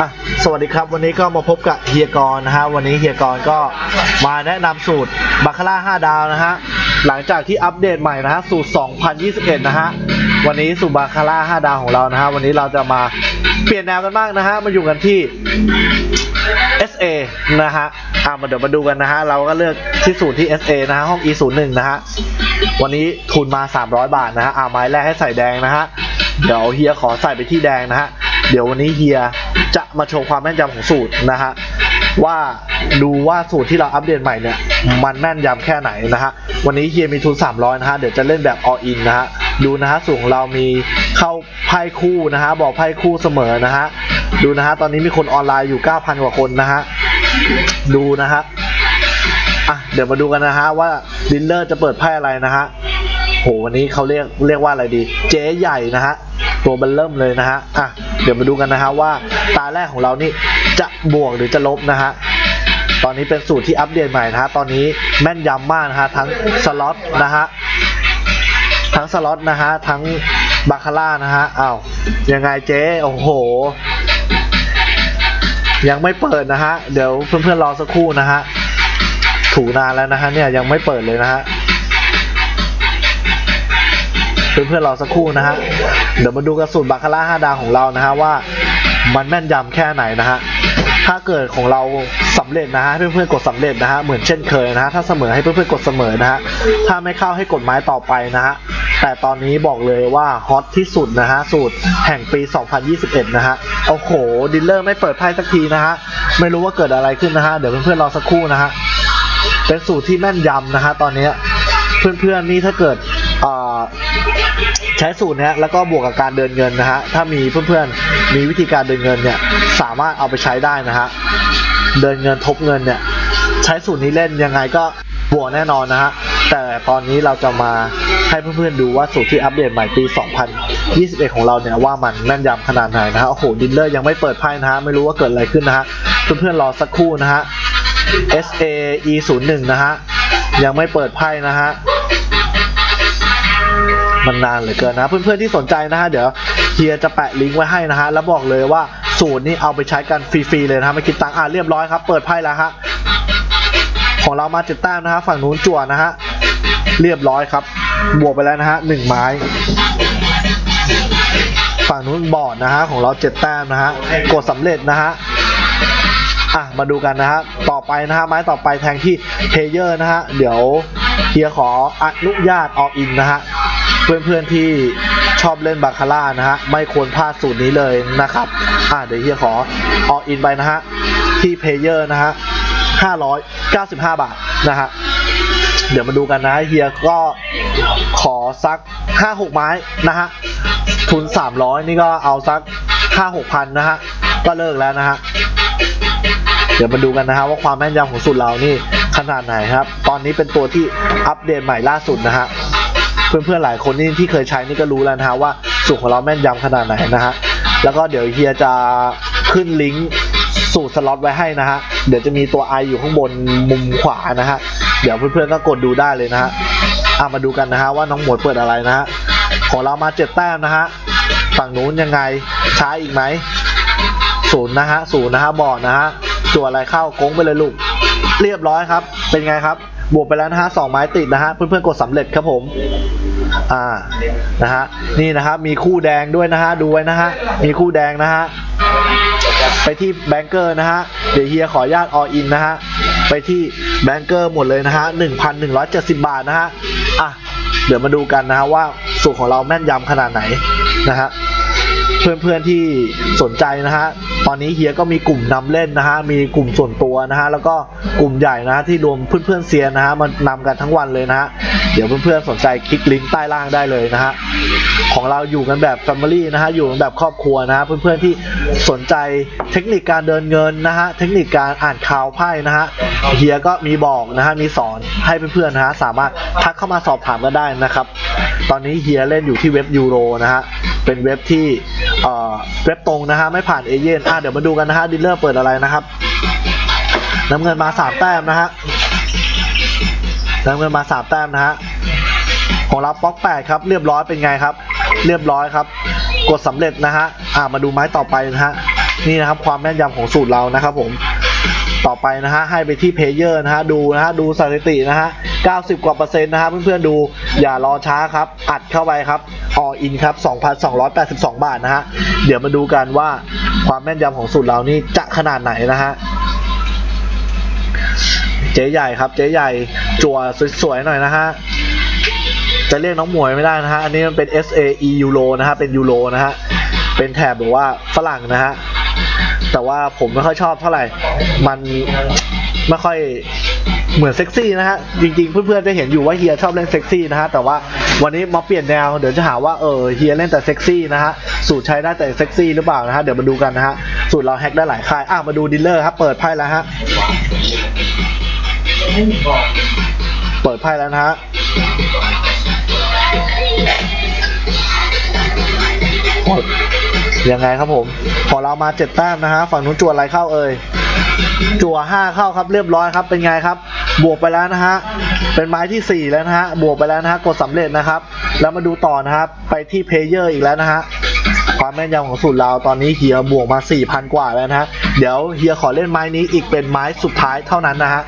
อะสวัสดีครับวันนี้ก็มาพบกับเฮียกรนะฮะวันนี้เฮียกรก็มาแนะนำสูตรบาคาร่า5ดาวนะฮะหลังจากที่อัปเดตใหม่นะฮะสูตร 2021 นะฮะวันนี้สูตรบาคาร่า5ดาวของเรานะฮะวันนี้เราจะมาเปลี่ยนแนวกันบ้างนะฮะมาอยู่กันที่ SA นะฮะอะมาเดี๋ยวมาดูกันนะฮะเราก็เลือกที่สูตรที่ SA นะฮะห้อง E01 นะฮะวันนี้ทุนมา 300 บาทนะฮะอ่าไม้แรกให้ใส่แดงนะฮะเดี๋ยวเฮียขอใส่ไปที่แดงนะฮะ เดี๋ยววันนี้เฮียจะมาโชว์ความแม่นยำของสูตรนะฮะว่าดูว่าสูตรที่เราอัปเดตใหม่เนี่ย มันแม่นยำแค่ไหนนะฮะ วันนี้เฮียมีทุน 300 นะฮะ เดี๋ยวจะเล่นแบบ all in นะฮะ ดูนะฮะสูตรของเรามีเข้าไพ่คู่นะฮะ บอกไพ่คู่เสมอนะฮะ ดูนะฮะ ตอนนี้มีคนออนไลน์อยู่ 9,000 กว่าคนนะฮะ ดูนะฮะ อะ เดี๋ยวมาดูกันนะฮะว่าดินเลอร์จะเปิดไพ่อะไรนะฮะ โห วันนี้เขาเรียกเรียกว่าอะไรดี เจ๊ใหญ่นะฮะ ตัวเบันเริ่มเลยนะฮะอะเดี๋ยวมาดูกันนะฮะว่าตาแรกของเรานี่จะบวกหรือจะลบนะฮะตอนนี้เป็นสูตรที่อัปเดตใหม่นะฮะตอนนี้แม่นยำมากนะฮะทั้งสล็อตนะฮะทั้งสล็อตนะฮะทั้งบาคาร่านะฮะอ้าวยังไงเจ๊โอ้โห ยังไม่เปิดนะฮะเดี๋ยวเพื่อนๆรอสักครู่นะฮะถูนานแล้วนะฮะเนี่ยยังไม่เปิดเลยนะฮะเพื่อนๆรอสักครู่นะฮะ เดี๋ยวมาดูกระสุนบาคาร่า5ดาวของเรานะฮะว่ามันแม่นยำแค่ไหนนะฮะถ้าเกิดของเราสำเร็จนะฮะเพื่อนๆกดสำเร็จนะฮะเหมือนเช่นเคยนะฮะถ้าเสมอให้เพื่อนๆกดเสมอนะฮะถ้าไม่เข้าให้กดไม้ต่อไปนะฮะแต่ตอนนี้บอกเลยว่าฮอตที่สุดนะฮะสูตรแห่งปี 2021 นะฮะโอ้โหดิลเลอร์ไม่เปิดไพ่สักทีนะฮะไม่รู้ว่าเกิดอะไรขึ้นนะฮะเดี๋ยวเพื่อนๆรอสักครู่นะฮะเป็นสูตรที่แม่นยำนะฮะตอนนี้เพื่อนๆนี่ถ้าเกิดอ่อ ใช้สูตรนี้ยแล้วก็บวกกับการเดินเงินนะฮะถ้ามีเพื่อนๆมีวิธีการเดินเงินเนี่ยสามารถเอาไปใช้ได้นะฮะเดินเงินทบเงินเนี่ยใช้สูตรนี้เล่นยังไงก็บวกแน่นอนนะฮะแต่ตอนนี้เราจะมาให้เพื่อนๆดูว่าสูตรที่อัปเดตใหม่ปี 2021 ของเราเนี่ยว่ามันแม่นยำขนาดไหนนะฮะโอ้โหดินเลอร์ยังไม่เปิดไพ่นะฮะไม่รู้ว่าเกิดอะไรขึ้นนะฮะเพื่อนๆรอสักครู่นะฮะ S A E 0 1 นะฮะยังไม่เปิดไพ่นะฮะ มันนานเหลือเกินนะ เพื่อนๆที่สนใจนะฮะเดี๋ยวเฮียจะแปะลิงก์ไว้ให้นะฮะแล้วบอกเลยว่าสูตรนี้เอาไปใช้กันฟรีๆเลยนะฮะไม่คิดตังค์อะเรียบร้อยครับ เปิดไพ่แล้วฮะของเรามาเจ็ดแต้มนะฮะฝั่งนู้นจั่วนะฮะเรียบร้อยครับ บวกไปแล้วนะฮะหนึ่งไม้ ฝั่งนู้นบอดนะฮะของเราเจ็ดแต้มนะฮะกดสำเร็จนะฮะอะมาดูกันนะฮะต่อไปนะฮะไม้ต่อไปแทงที่เพเยอร์นะฮะเดี๋ยวเฮียขออนุญาตออกอินนะฮะ เพื่อนๆที่ชอบเล่นบาคาร่านะฮะไม่ควรพลาดสูตรนี้เลยนะครับอะเดี๋ยวเฮียขอออกอินไปนะฮะที่เพเยอร์นะฮะ595 บาทนะฮะเดี๋ยวมาดูกันนะเฮียก็ขอสัก 5-6 ไม้นะฮะทุน 300 นี่ก็เอาสัก 5-6 พันนะฮะก็เลิกแล้วนะฮะเดี๋ยวมาดูกันนะฮะว่าความแม่นยำของสูตรเรานี่ขนาดไหนครับ ตอนนี้เป็นตัวที่อัปเดตใหม่ล่าสุดนะฮะ เพื่อนๆหลายคนนี่ที่เคยใช้นี่ก็รู้แล้วนะฮะว่าสูตรของเราแม่นยำขนาดไหนนะฮะแล้วก็เดี๋ยวเฮียจะขึ้นลิงก์สูตรสล็อตไว้ให้นะฮะเดี๋ยวจะมีตัวไออยู่ข้างบนมุมขวานะฮะเดี๋ยวเพื่อนๆก็กดดูได้เลยนะฮะอะมาดูกันนะฮะว่าน้องหมวยเปิดอะไรนะฮะของเรามาเจ็ดแต้มนะฮะฝั่งนู้นยังไงช้าอีกไหมศูนย์นะฮะศูนย์นะฮะบอดนะฮะจั่วอะไรเข้าโค้งไปเลยลูก เรียบร้อยครับ เป็นไงครับ บวกไปแล้วนะฮะสองไม้ติดนะฮะเพื่อนๆกดสำเร็จครับผม อ่านะฮะนี่นะครับมีคู่แดงด้วยนะฮะดูไว้นะฮะมีคู่แดงนะฮะไปที่แบงเกอร์นะฮะเดี๋ยวเฮียขออนุญาตออินนะฮะไปที่แบงเกอร์หมดเลยนะฮะ1,170 บาทนะฮะอะเดี๋ยวมาดูกันนะฮะว่าสูตรของเราแม่นยำขนาดไหนนะฮะ เพื่อนๆที่สนใจนะฮะตอนนี้เฮียก็มีกลุ่มนำเล่นนะฮะมีกลุ่มส่วนตัวนะฮะแล้วก็กลุ่มใหญ่นะฮะที่รวมเพื่อนๆเซียนนะฮะมานำกันทั้งวันเลยนะฮะเดี๋ยวเพื่อนๆสนใจคลิกลิงก์ใต้ล่างได้เลยนะฮะของเราอยู่กันแบบ Family นะฮะอยู่กันแบบครอบครัวนะฮะเพื่อนๆที่สนใจเทคนิคการเดินเงินนะฮะเทคนิคการอ่านข่าวไพ่นะฮะเฮียก็มีบอกนะฮะมีสอนให้เพื่อนๆนะฮะสามารถทักเข้ามาสอบถามกันได้นะครับ ตอนนี้เฮียเล่นอยู่ที่เว็บยูโรนะฮะ เป็นเว็บที่เอ่อเว็บตรงนะฮะไม่ผ่านเอเย่นอะเดี๋ยวมาดูกันนะฮะดีลเลอร์เปิดอะไรนะครับ น้ำเงินมาสามแต้มนะฮะ น้ำเงินมาสามแต้มนะฮะ ของเราป๊อกแปดครับเรียบร้อยเป็นไงครับ เรียบร้อยครับ กดสำเร็จนะฮะ อ่ามาดูไม้ต่อไปนะฮะ นี่นะครับความแม่นยำของสูตรเรานะครับผม ต่อไปนะฮะให้ไปที่เพเยอร์นะฮะดูนะฮะดูสถิตินะฮะ 90 กว่าเปอร์เซ็นต์นะฮะเพื่อนๆดูอย่ารอช้าครับ อัดเข้าไปครับออินครับ 2,282 บาทนะฮะ เดี๋ยวมาดูกันว่าความแม่นยำของสูตรเรานี่จะขนาดไหนนะฮะเจ๊ใหญ่ครับเจ๊ใหญ่จั่วสวยๆหน่อยนะฮะจะเรียกน้องหมวยไม่ได้นะฮะ อันนี้มันเป็น S A E ยูโรนะฮะ เป็นยูโรนะฮะ เป็นแถบแบบว่าฝรั่งนะฮะ แต่ว่าผมไม่ค่อยชอบเท่าไหร่ มันไม่ค่อยเหมือนเซ็กซี่นะฮะ จริงๆ เพื่อนๆจะเห็นอยู่ว่าเฮียชอบเล่นเซ็กซี่นะฮะ แต่ว่าวันนี้มาเปลี่ยนแนว เดี๋ยวจะหาว่าเออเฮียเล่นแต่เซ็กซี่นะฮะ สูตรใช้ได้แต่เซ็กซี่หรือเปล่านะฮะ เดี๋ยวมาดูกันนะฮะ สูตรเราแฮกได้หลายค่าย อะมาดูดีลเลอร์ครับ เปิดไพ่แล้วฮะ เปิดไพ่แล้วนะฮะ ยังไงครับผมพอเรามาเจ็ดแต้มนะฮะ ฝั่งนู้นจั่วอะไรเข้าเอ่ย จั่วห้าเข้าครับเรียบร้อยครับ เป็นไงครับ บวกไปแล้วนะฮะ เป็นไม้ที่สี่แล้วนะฮะ บวกไปแล้วนะฮะ กดสำเร็จนะครับ แล้วมาดูต่อนะครับ ไปที่เพลเยอร์อีกแล้วนะฮะ ความแม่นยำของสูตรเราตอนนี้เฮียบวกมา 4,000 กว่าแล้วนะฮะ เดี๋ยวเฮียขอเล่นไม้นี้อีกเป็นไม้สุดท้ายเท่านั้นนะฮะ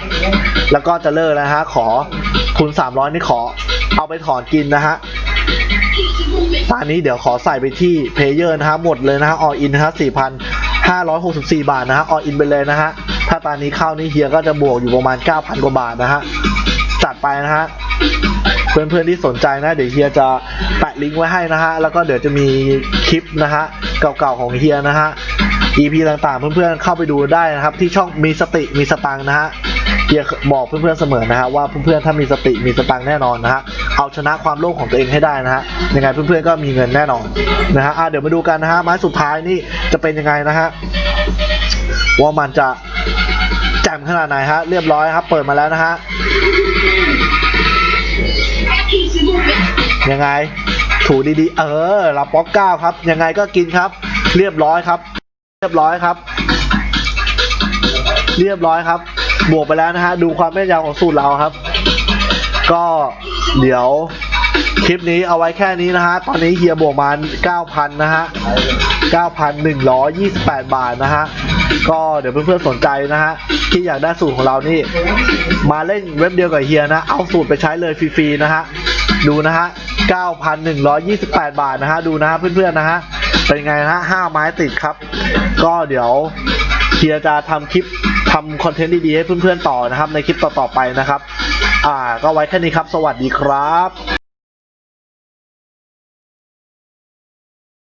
แล้วก็จะเลิกแล้วนะฮะ ขอคุณ300 นี่ขอเอาไปถอนกินนะฮะ ตอนนี้เดี๋ยวขอใส่ไปที่เพลเยอร์นะฮะหมดเลยนะฮะออินนะฮะ4,564บสี่บาทนะฮะออินไปเลยนะฮะถ้าตอนนี้เข้านี่เฮียก็จะบวกอยู่ประมาณ9,000กว่าบาทนะฮะจัดไปนะฮะเพื่อนๆที่สนใจนะ เดี๋ยวเฮียจะแปะลิงก์ไว้ให้นะฮะแล้วก็เดี๋ยวจะมีคลิปนะฮะเก่าๆของเฮียนะฮะ EP ต่างๆ เพื่อนๆเข้าไปดูได้นะครับ ที่ช่องมีสติมีสตังนะฮะ เฮียบอกเพื่อนๆเสมอนะฮะว่าเพื่อนๆถ้ามีสติมีสตังค์แน่นอนนะฮะเอาชนะความโลภของตัวเองให้ได้นะฮะยังไงเพื่อนๆก็มีเงินแน่นอนนะฮะอะเดี๋ยวมาดูกันนะฮะไม้สุดท้ายนี่จะเป็นยังไงนะฮะว่ามันจะแจ่มขนาดไหนฮะเรียบร้อยครับ เปิดมาแล้วนะฮะยังไง ถูดีๆ เออรับป๊อกเก้าครับ ยังไงก็กินครับ เรียบร้อยครับ เรียบร้อยครับ เรียบร้อยครับ บวกไปแล้วนะฮะ ดูความแม่นยำของสูตรเราครับ ก็เดี๋ยวคลิปนี้เอาไว้แค่นี้นะฮะ ตอนนี้เฮียบวกมา9,000 นะฮะ 9,128 บาทนะฮะ ก็เดี๋ยวเพื่อนๆสนใจนะฮะ ที่อยากได้สูตรของเรานี่ มาเล่นเว็บเดียวกับเฮียนะ เอาสูตรไปใช้เลยฟรีๆนะฮะ ดูนะฮะ 9,128 บาทนะฮะ ดูนะฮะเพื่อนๆนะฮะ เป็นไงนะฮะ 5 ไม้ติดครับ ก็เดี๋ยวเฮียจะทำคลิปำคอนเทนต์ดีๆให้เพื่อนๆต่อนะครับ ในคลิปต่อๆไปนะครับ อ่า ก็ไว้แค่นี้ครับ สวัสดีครับ